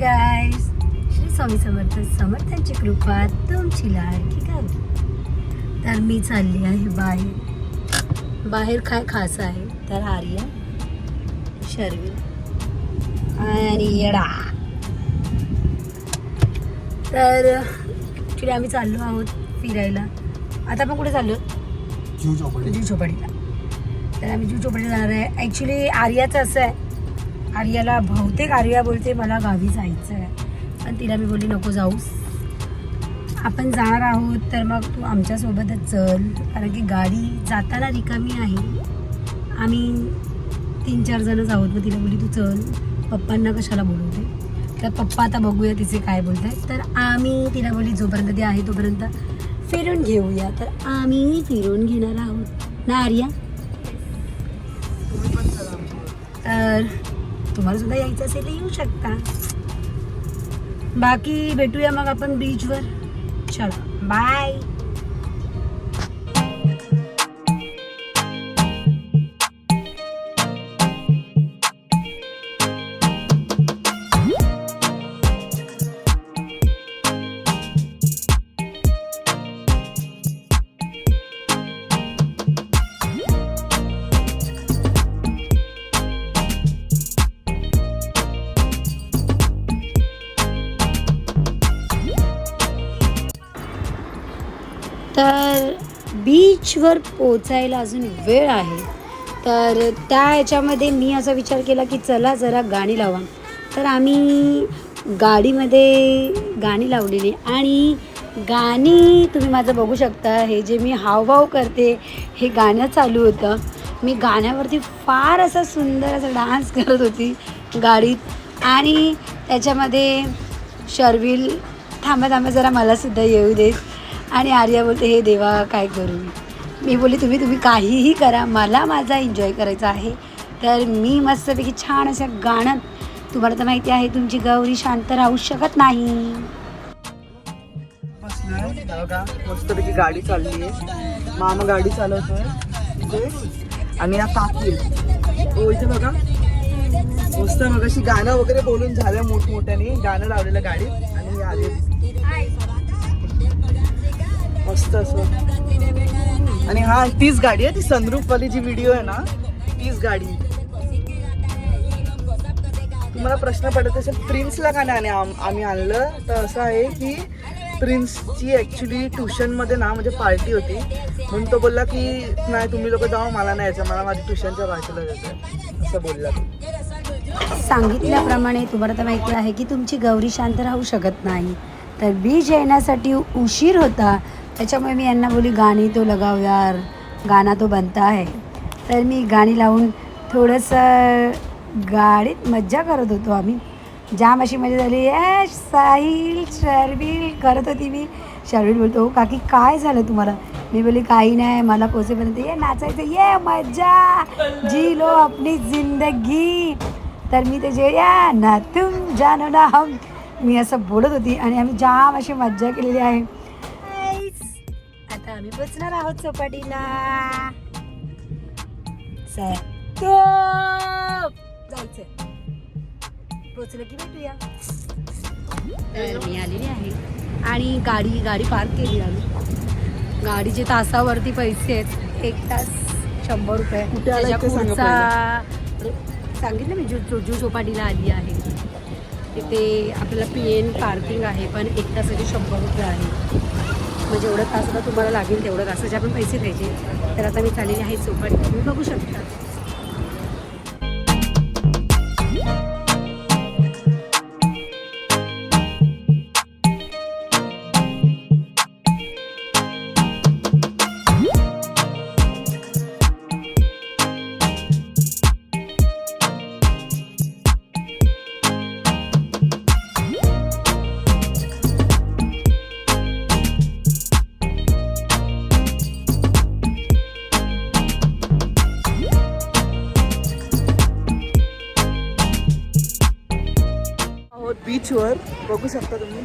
गाईस श्री स्वामी समर्थ समर्थांची कृपा तुमची लाडकी गावी तर मी चालली आहे बाहेर. बाहेर काय खास आहे? तर आर्या शर्वी आणि येडा. तर ॲक्च्युली आम्ही चाललो आहोत फिरायला. आता आपण कुठे चाललो? जीव चोपाडीला तर आम्ही जीव चोपाडीला जाणार आहे. ॲक्च्युली आर्याचं असं आहे. आर्याला बहुतेक आर्या बोलते मला गावी जायचं आहे. पण तिला मी बोलली नको जाऊस. आपण जाणार आहोत तर मग तू आमच्यासोबतच चल. कारण की गाडी जाताना रिकामी आहे. आम्ही तीन चार जणच आहोत मग तिला बोलली तू चल. पप्पांना कशाला बोलवते? तर पप्पा आता बघूया तिचे काय बोलत आहेत तर आम्ही तिला बोलली जोपर्यंत ते आहे तोपर्यंत फिरून घेऊया. तर आम्ही फिरून घेणार आहोत. ना आर्या? तर तुम्हाला सुद्धा यायचं असेल तर येऊ शकता. बाकी भेटूया मग आपण बीचवर चला बाय बीचवर पोचायला अजून वेळ आहे. तर त्या ह्याच्यामध्ये मी असा विचार केला की चला जरा गाणी लावा. तर आम्ही गाडीमध्ये गाणी लावलेली आणि गाणी तुम्ही माझं बघू शकता. हे जे मी हावभाव करते हे गाणं चालू होतं. मी गाण्यावरती फार असा सुंदर असा डान्स करत होती गाडीत. आणि त्याच्यामध्ये शर्विल थांबा थांबा जरा मलासुद्धा येऊ देत. आणि आर्या बोलते हे देवा काय करू? मी बोलली तुम्ही तुम्ही काहीही करा मला माझा एन्जॉय करायचा आहे. तर मी मस्तपैकी छान असं गाणं तुम्हाला तर माहिती आहे तुमची गौरी शांत राहू शकत नाही. मस्तपैकी गाडी चालली आहे मामा गाडी चालवतोय. आणि या काकी हो इथे बघा. मस्त मग अशी गाणं वगैरे बोलून झालं मोठमोठ्याने. गाणं लावलेलं गाडीत. आणि आले. मस्त असं. आणि हा तीच गाडी आहे ती सनरूफ वाली जी व्हिडिओ आहे ना तीच गाडी. तुम्हाला प्रश्न पडत असेल प्रिन्सला का नाही आम्ही आणलं? तर असं आहे की प्रिन्सची ॲक्च्युली ट्युशनमध्ये ना म्हणजे पार्टी होती. म्हणून तो बोलला की नाही तुम्ही लोक जाऊ मला नाही यायचं मला माझ्या ट्युशनच्या भाषेला जायचं असं बोलला सांगितल्याप्रमाणे तुम्हाला तर माहिती आहे की तुमची गौरी शांत राहू शकत नाही. तर बीज येण्यासाठी उशीर होता. त्याच्यामुळे मी यांना बोली गाणी तो लगाव यार गाणा तो बनता आहे तर मी गाणी लावून थोडंसं गाडीत मज्जा करत होतो आम्ही. जाम अशी मजा झाली ए साहिल शर्विल करत होती मी. शर्विल बोलतो काकी काय झालं तुम्हाला? मी बोली काही नाही मला पोचेपर्यंत ये नाचायचं ये मजा जी लो अपनी जिंदगी. तर मी ते जे या ना तुम जानो ना हम मी असं बोलत होती आणि आम्ही जाम अशी मज्जा केलेली आहे. आम्ही पोचणार आहोत चौपाटीला. जायचं पोचलं की भेटूया. तर मी आलेली आहे. आणि गाडी गाडी पार्क केली आम्ही. गाडीचे तासावरती पैसे आहेत एक तास शंभर रुपये. त्याच्या पुढचा सांगितलं मी जू जू चौपाटीला आली आहे. तिथे आपल्याला पी एन पार्किंग आहे पण एक तासाचे शंभर रुपये आहे. म्हणजे एवढं तासाला तुम्हाला लागेल तेवढं तासाचे आपण पैसे द्यायचे. तर आता मी चाललेली आहे चौपाटी तुम्ही बघू शकता. बीचवर बघू शकता तुम्ही.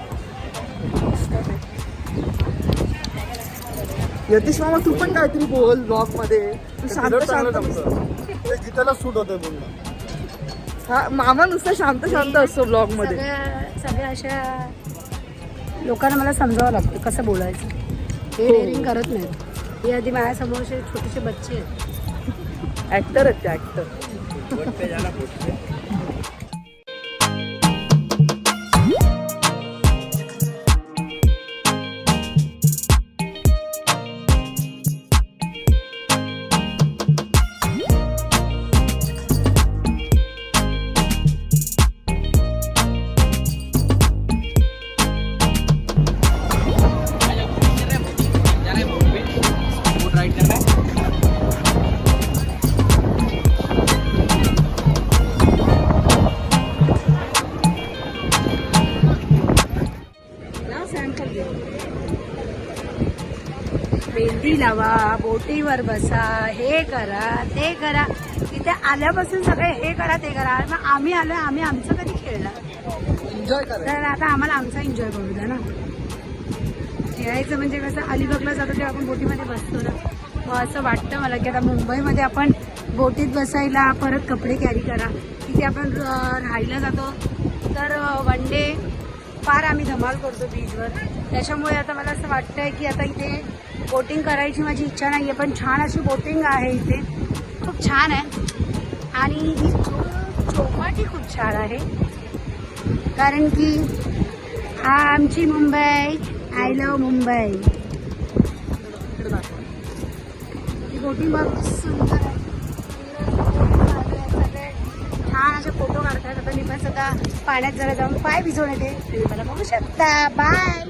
यतीश मामा तू पण काहीतरी बोल ब्लॉगमध्ये. तू शांत शांत गीताला सूट होते बोलणं. हा मामा नुसता शांत शांत असतो ब्लॉगमध्ये. सगळ्या सगळ्या अशा लोकांना मला समजावं लागतं कसं बोलायचं. हे हो. डेअरिंग करत नाहीत. हे आधी माझ्यासमोर असे छोटेसे बच्चे आहेत. ऍक्टर आहेत ते ऍक्टर बोटीवर बसा हे करा ते करा. इथे आल्यापासून सगळे हे करा ते करा. मग आम्ही आलोय आम्ही आमचं कधी खेळणार? एन्जॉय करा तर आता आम्हाला आमचा एन्जॉय करू द्या ना. खेळायचं म्हणजे कसं अलिबागला जातो तेव्हा आपण बोटीमध्ये बसतो ना. मग असं वाटतं मला की आता मुंबईमध्ये आपण बोटीत बसायला परत कपडे कॅरी करा. तिथे आपण राहायला जातो. तर वन डे फार आम्ही धमाल करतो बीचवर त्याच्यामुळे आता मला असं वाटतंय की आता इथे बोटिंग करायची माझी इच्छा नाही आहे पण छान अशी बोटिंग आहे इथे. खूप छान आहे. आणि ही चौपाटी खूप छान आहे. कारण की हा आमची Mumbai. I love Mumbai. He boating बघ सुंदर आहे. छान असे फोटो काढतात. आता मी पण सध्या पाण्यात जरा जाऊन पाय भिजवून येते. तुम्ही मला बघू शकता. बाय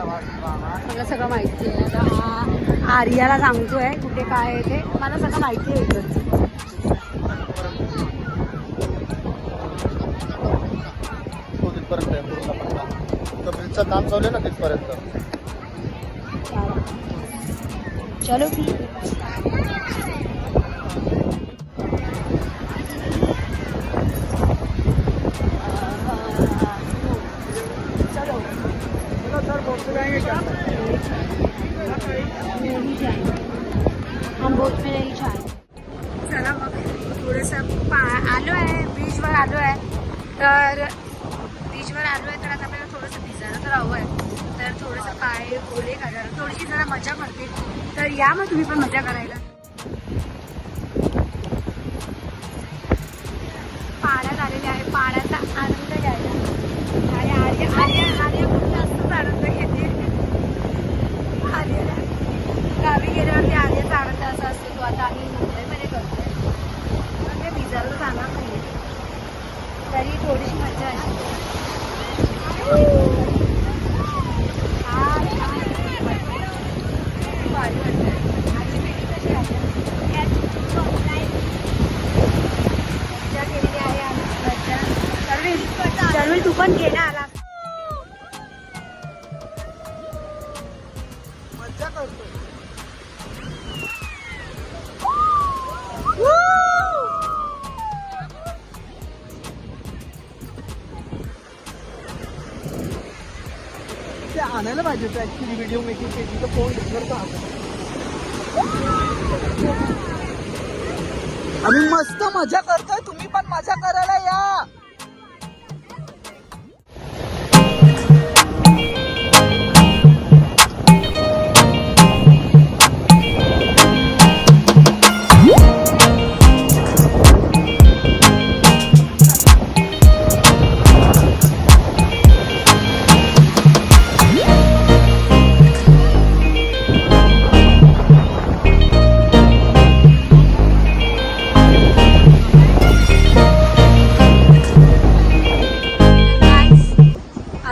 मला सगळं माहिती आहे. आता हा आर्याला सांगतोय कुठे काय आहे ते. मला सगळं माहिती आहे इकडचं तो तिथपर्यंत आहे पूर्ण पट्टा तर ब्रिजचं काम चालू आहे ना तिथपर्यंत? चलो. की चला मग थोडंसं पा आलो आहे बीचवर आलो आहे. तर बीचवर आलो आहे तर आता आपल्याला थोडंसं भिजायला तर हवं आहे. तर थोडंसं पाय ओले घालायला. थोडीशी जरा मजा करते तर या मग तुम्ही पण मजा करायला पाण्यात आलेले आहे पाण्याचा आनंद घ्यायला आणि आर्य आर्य आर्य खूप जास्तच आनंद घेते आर्यला गावी गेल्यावरती आर्याचा आनंद असा असतो तो आता आम्ही मुंबईमध्ये करतोय पण ते भिजायला जाणार नाही तरी थोडीशी मजा आहे व्हिडिओ मेकिंग केली तर फोन करता आम्ही मस्त मजा करतोय तुम्ही पण मजा करायला या.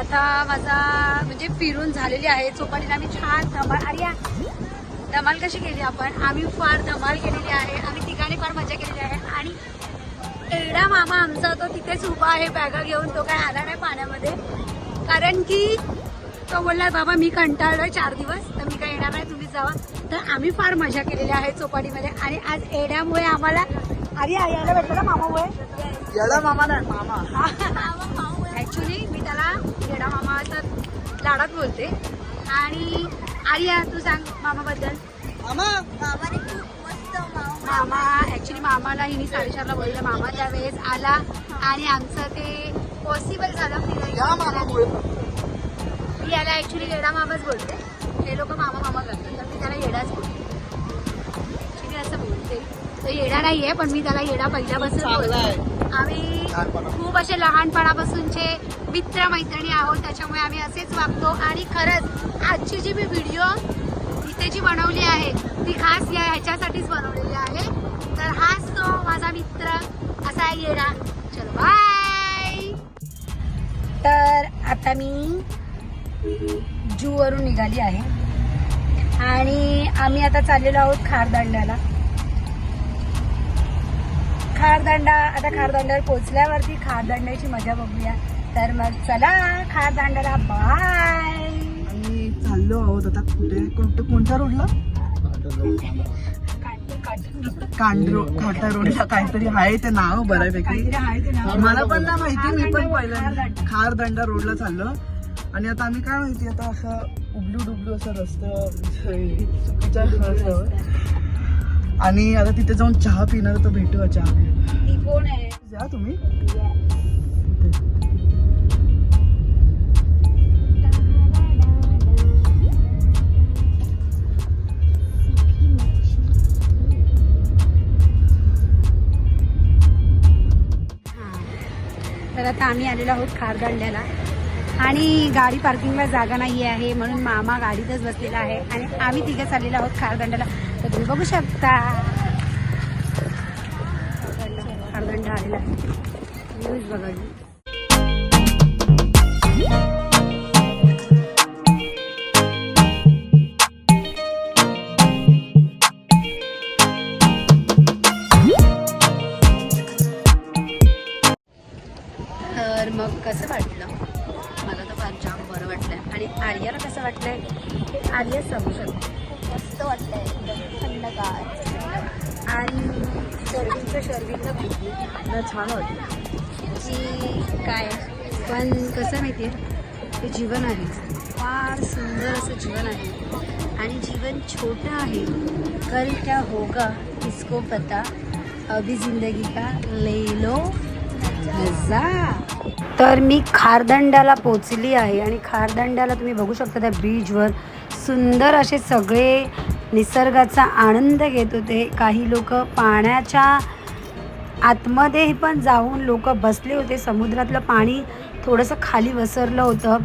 आता माझा म्हणजे फिरून झालेली आहे. चोपाटीला आम्ही छान धमाल अरे या, धमाल कशी केली आपण? आम्ही फार धमाल केलेली आहे. आम्ही ठिकाणी फार मजा केलेली आहे. आणि एडा मामा आमचा तो तिथेच उभा आहे बॅगा घेऊन. तो काय आला नाही पाण्यामध्ये. कारण की तो बोलला बाबा मी कंटाळलोय चार दिवस तर मी काय येणार नाही तुम्ही जावा. तर आम्ही फार मजा केलेली आहे चोपाटीमध्ये. आणि आज एड्यामुळे आम्हाला अरे यायला भेटलं ना मामामुळे? याला मामा नाही मामा. ऍक्च्युली मी त्याला येडा मामा तर लाडात बोलते. आणि आर्या तू सांग मामाबद्दल. मामा मामा ऍक्च्युली ऍक्च्युली मामाला हिने साडेचारला बोललं. मामा त्यावेळेस आला आणि आमचं ते पॉसिबल झालं. मी याला ऍक्च्युली येडा मामाच बोलते. हे लोक मामा मामा करतात तर मी त्याला येडाच बोलते. ऍक्च्युली असं बोलते. तो येडा नाहीये पण मी त्याला येडा पहिल्यापासून आहे. बोलते. आम्ही. खूप असे लहानपणापासूनचे मित्र मैत्रिणी आहोत त्याच्यामुळे आम्ही असेच वागतो. आणि खरंच आजची जी मी व्हिडिओ इथे जी बनवली आहे ती खास या ह्याच्यासाठीच बनवलेली आहे. तर हाच तो माझा मित्र असा आहे येडा. चलो बाय तर आता मी जूवरून निघाली आहे. आणि आम्ही आता चाललेलो आहोत खारदांड्याला. खारदांडा आता खारदांड्यावर पोचल्यावरती खारदांड्याची मजा बघूया. तर मग चला खारदांड्याला बाय आणि चाललो आहोत आता कुठे? कोणत्या कोणत्या रोडला कांड्रो खोटा रोडला काहीतरी आहे ते नाव बऱ्यापैकी. मला पण नाही माहिती मी पण पहिल्यांदा खार दंडा रोडला चाललो. आणि आता आम्ही काय माहिती आता असं उबलू डुबलू असं रस्ता आणि आता तिथे जाऊन चहा पिणार तर भेटू चहा. तुम्ही. आम्ही आलेलो आहोत खारदंड्याला आणि गाडी पार्किंगला जागा नाही आहे म्हणून मामा गाडीतच बसलेला आहे. आणि आम्ही तिघं चाललेलो आहोत खारदांड्याला तर तुम्ही बघू शकता. खारदांडा आलेला आहे. न्यूज बघा. मग कसं वाटलं? मला तर फार जाम बरं वाटलं आणि आर्याला कसं वाटलंय? हे आर्या सांगू शकते. मस्त वाटलंय. थंडगार. आणि शर्विंगचं शर्विंगचं भेटली नाही, छान वाटलं. की काय? पण कसं माहिती आहे ते जीवन आहे. फार सुंदर असं जीवन आहे. आणि जीवन छोटं आहे. कल क्या होगा किसको पता? अभी जिंदगी का ले लो. तर मी खारदंड्याला पोचली आहे आणि खारदंड्याला तुम्ही बघू शकता त्या ब्रिजवर सुंदर असे सगळे निसर्गाचा आनंद घेत होते. काही लोक पाण्याच्या आतमध्ये पण जाऊन लोक बसले होते. समुद्रातलं पाणी थोडंसं खाली वसरलं होतं.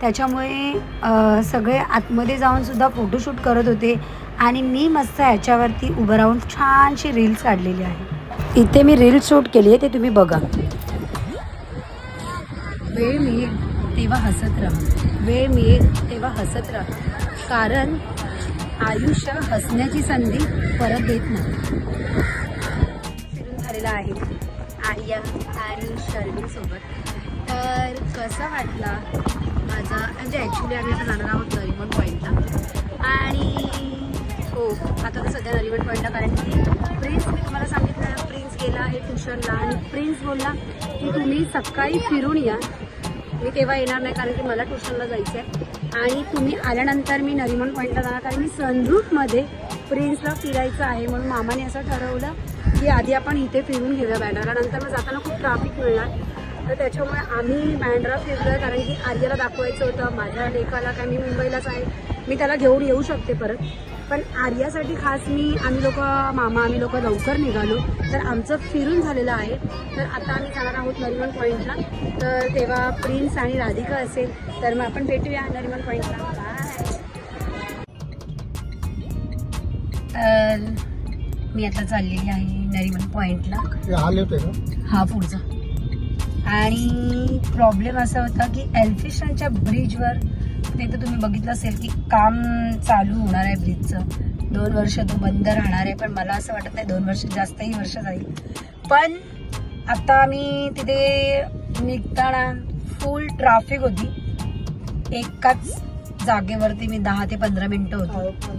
त्याच्यामुळे सगळे आतमध्ये जाऊनसुद्धा फोटोशूट करत होते आणि मी मस्त ह्याच्यावरती उभं राहून छानशी रील्स काढलेली आहे. इथे मी रील शूट केली आहे ते तुम्ही बघा. वेळ मिळेल तेव्हा हसत राहा. वेळ मिळेल तेव्हा हसत राहा. कारण आयुष्य हसण्याची संधी परत देत नाही. फिरून झालेला आहे आर्या आणि शर्मी तर कसा वाटला माझा म्हणजे ॲक्च्युली आम्ही आता जाणार आहोत नरिमन पॉईंटला आणि हो आता तर सध्या नरिमन पॉईंटला कारण की प्रिन्स मी तुम्हाला सांगितलं प्रिन्स गेला आहे ट्युशनला आणि प्रिन्स बोलला की तुम्ही सकाळी फिरून या. मी तेव्हा येणार नाही कारण की मला ट्युशनला जायचं आहे आणि तुम्ही आल्यानंतर मी नरिमन पॉईंटला जाणार कारण मी सनरूफमध्ये प्रिन्सला फिरायचं आहे म्हणून मामाने असं ठरवलं की आधी आपण इथे फिरून घेऊया बँड्राला नंतर मग जाताना खूप ट्राफिक मिळणार. तर त्याच्यामुळे आम्ही बँड्रा फिरलो कारण की आर्याला दाखवायचं होतं. माझ्या लेखाला काय मी मुंबईलाच आहे. मी त्याला घेऊन येऊ शकते परत. पण आर्यासाठी खास मी आम्ही लोक मामा आम्ही लोक लवकर निघालो. तर आमचं फिरून झालेलं आहे. तर आता आम्ही जाणार आहोत नरिमन पॉईंटला तर तेव्हा प्रिन्स आणि राधिका असेल तर मग आपण भेटूया नरिमन पॉईंटला तर मी आता चाललेली आहे नरिमन पॉईंटला हा पुढचा. आणि प्रॉब्लेम असा होता की एल्फिशनच्या ब्रिजवर ते तर तुम्ही बघितलं असेल की काम चालू होणार आहे ब्रिजचं. दोन वर्ष तो बंद राहणार आहे पण मला असं वाटत नाही दोन वर्ष जास्तही वर्ष जाईल. पण आता मी तिथे निघताना फुल ट्राफिक होती. एकाच जागेवरती मी दहा ते पंधरा मिनटं होतो.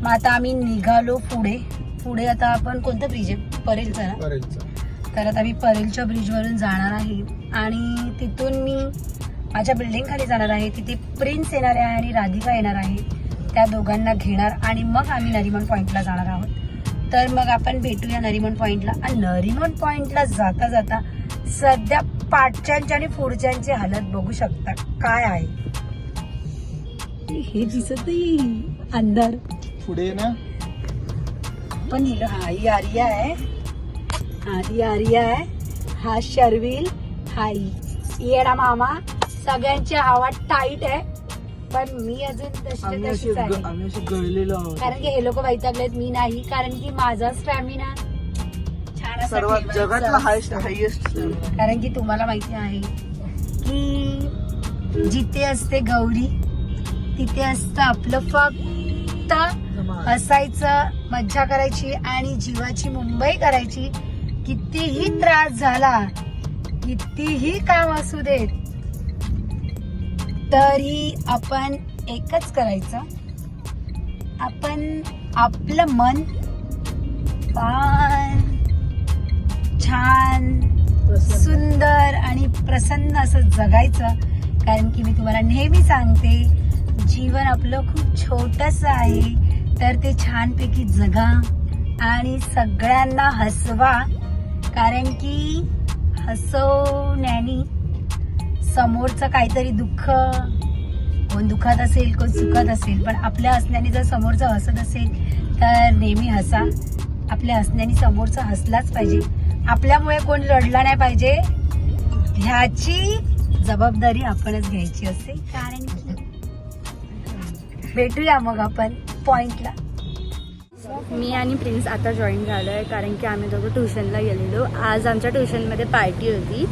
मग आता आम्ही निघालो पुढे. पुढे आता आपण कोणतं ब्रिज आहे? परेलचा ना? तर आता मी परेलच्या ब्रिजवरून जाणार आहे. आणि तिथून मी माझ्या बिल्डिंग खाली जाणार आहे तिथे प्रिन्स येणार आहे आणि राधिका येणार आहे. त्या दोघांना घेणार आणि मग आम्ही नरिमन पॉईंटला जाणार आहोत. तर मग आपण भेटूया नरिमन पॉइंटला आणि नरिमन पॉइंटला जाता जाता सध्या पाठच्यांची आणि पुढच्यांची हालत बघू शकता काय आहे. हे दिसत अंधार. पुढे ये ना. पण हा ही आर्या आहे. हा आर्या आहे. हा शर्विल. हा येडा मामा. सगळ्यांची हवा टाईट आहे. पण मी अजून तशी तशीच आहे. ग- आम्ही असे गळलेलो आहोत. कारण की हे लोक वैतागलेत मी नाही. कारण की माझा स्टॅमिना छान असा सर्वात ठेवायचा. जगातला हायस्ट हायएस्ट कारण की तुम्हाला माहिती आहे की जिथे असते गौरी तिथे असतं आपलं फक्त हसायचं मज्जा करायची आणि जीवाची मुंबई करायची. कितीही त्रास झाला कितीही काम असू देत तरी आपण एकच करायचं. आपण आपलं मन पण छान सुंदर आणि प्रसन्न असं जगायचं. कारण की मी तुम्हाला नेहमी सांगते जीवन आपलं खूप छोटस आहे. तर ते छानपैकी जगा आणि सगळ्यांना हसवा. कारण की हसवण्याने समोरचं काहीतरी दुःख कोण दुखात असेल कोण सुखात असेल पण आपल्या हसण्याने जर समोरचं हसत असेल तर नेहमी हसा. आपल्या हसण्याने समोरचं हसलाच पाहिजे. आपल्यामुळे कोण रडला नाही पाहिजे ह्याची जबाबदारी आपणच घ्यायची असते. कारण की भेटूया मग आपण पॉइंटला मी आणि प्रिन्स आता जॉईन झालो आहे कारण की आम्ही दोघं ट्युशनला गेलेलो. आज आमच्या ट्युशनमध्ये पार्टी होती.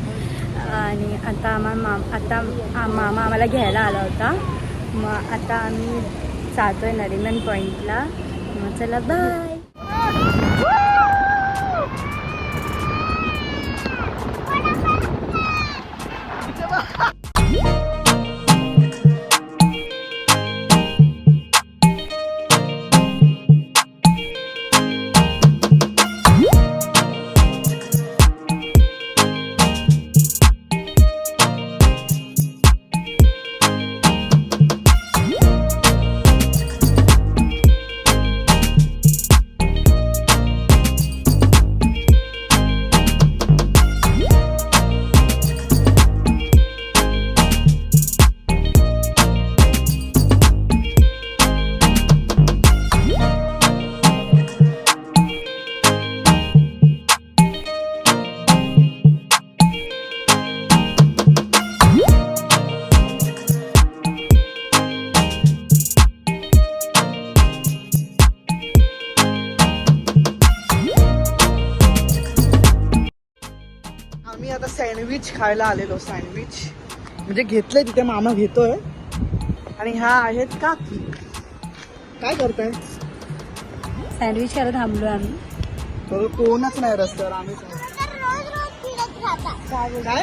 आणि आता आम्हा माम आता मामा आम्हाला घ्यायला आला होता. मग आता आम्ही जातो आहे नरिमन पॉईंटला मग चला बाय आम्ही आता सँडविच खायला आलेलो सँडविच म्हणजे घेतलंय तिथे मामा घेतोय. आणि ह्या आहेत काकी. काय करताय? सँडविच करत थांबलो आम्ही. तर कोणच नाही रस्त्यावर आम्ही काय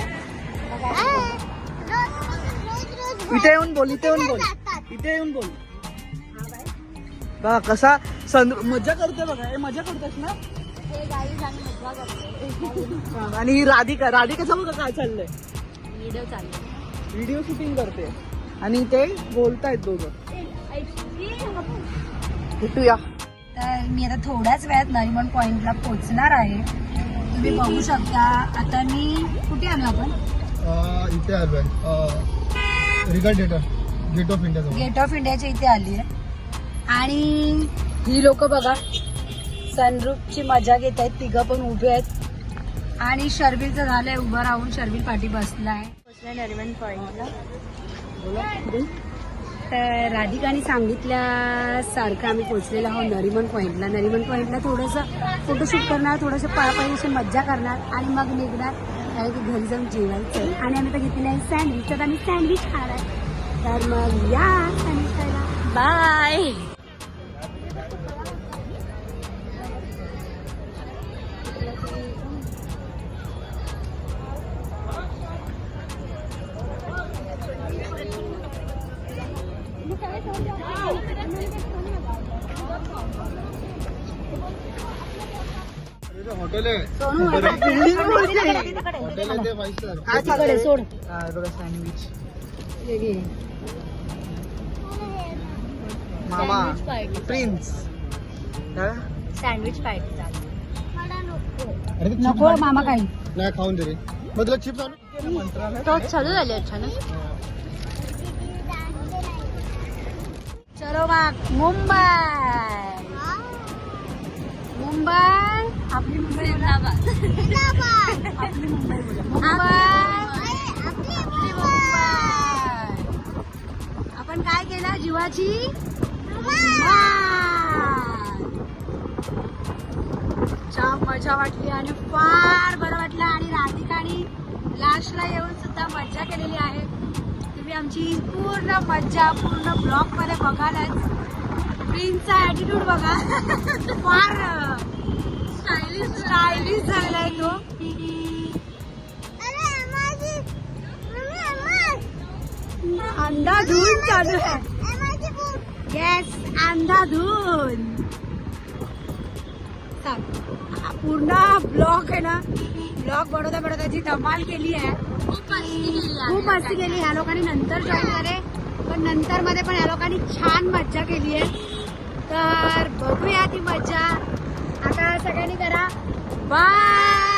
इथे येऊन बोल इथे येऊन बोल. इथे येऊन बोल. बघा कसा मजा करते बघा. हे मजा करतेस ना? आणि ही राधिका राधिकाचं बघा काय चाललंय? व्हिडिओ चालू व्हिडिओ शूटिंग करते. आणि ते बोलतायत दोघं. भेटूया. तर मी आता थोड्याच वेळात नरिमन पॉइंटला पोहोचणार आहे. तुम्ही बघू शकता. आता मी कुठे आलो आपण अं, इथे आलो आहे. रिगल डेटर gate of India gate of इंडियाच्या इथे आली आहे. आणि ही लोक बघा. सनरूपची मजा घेत आहेत तिघं पण उभे आहेत. आणि शर्विलचं झालंय उभं राहून शर्विल पाठी बसलाय. पोचल्या नरिमन पॉईंटला तर राधिकाने सांगितल्यासारखं आम्ही पोचलेलो आहोत नरिमन पॉईंटला नरिमन पॉईंटला थोडंसं फोटोशूट करणार थोडंसं पळापळी अशी मज्जा करणार आणि मग निघणार कारण की घरी जाऊन जेवायचं. आणि आम्ही तर घेतलेलं आहे सँडविच तर आम्ही सँडविच खाणार. आहे तर मग या सँडविच खायला. बाय सोड. बघा सँडविच. मामा प्रिन्स नको मामा काही. नाही खाऊन दे रे. मग तुला चिप्स आणू मंत्रालय तो चालू झाली अचानक. चलो मग मुंबई. मुंबई. आपली मुंबई आपली मुंबई मुंबई आपण काय केलं? जीवाची? मजा वाटली आणि फार बरं वाटलं. आणि राधिकाने लास्टला येऊन सुद्धा मज्जा केलेली आहे. तुम्ही आमची पूर्ण मज्जा पूर्ण ब्लॉगमध्ये बघालच. प्रिन्सचा ॲटिट्यूड बघा. फार स्टायलिश झालाय तो. अंधाधून चालू आहे येस अंधाधून. पूर्ण ब्लॉग आहे ना ब्लॉग बनवता बनवता जी धमाल केली आहे. खूप मस्ती केली ह्या लोकांनी नंतर जॉईन झाले पण नंतर मध्ये पण ह्या लोकांनी छान मज्जा केली आहे. तर बघूया ती मज्जा. आता सगळ्यांनी करा. बाय